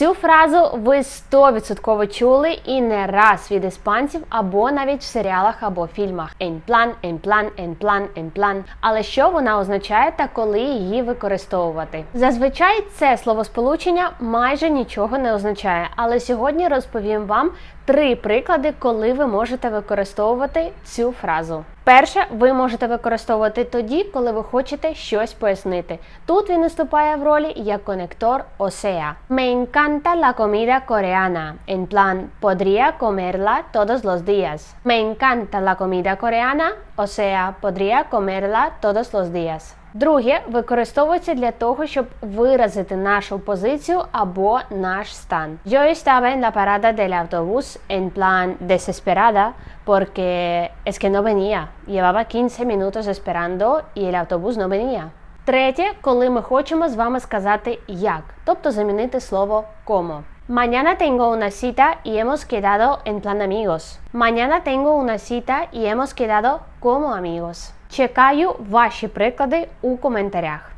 Цю фразу ви 100% чули і не раз від іспанців або навіть в серіалах або фільмах. En plan, en plan, en plan, en plan. Але що вона означає та коли її використовувати? Зазвичай це словосполучення майже нічого не означає, але сьогодні розповім вам три приклади, коли ви можете використовувати цю фразу. Перше, ви можете використовувати тоді, коли ви хочете щось пояснити. Тут він виступає в ролі як конектор осеа. Me encanta la comida coreana. En plan, podría comerla todos los días. Me encanta la comida coreana, o sea, podría comerla todos los días. Друге використовується для того, щоб виразити нашу позицію або наш стан. Yo estaba en la parada del autobús en plan desesperada porque es que no venía. Llevaba 15 minutos esperando y el autobús no venía. Третє, коли ми хочемо з вами сказати як, тобто замінити слово como. Mañana tengo una cita y hemos quedado en plan amigos. Mañana tengo una cita y hemos quedado como amigos. Чекаю ваші приклади у коментарях.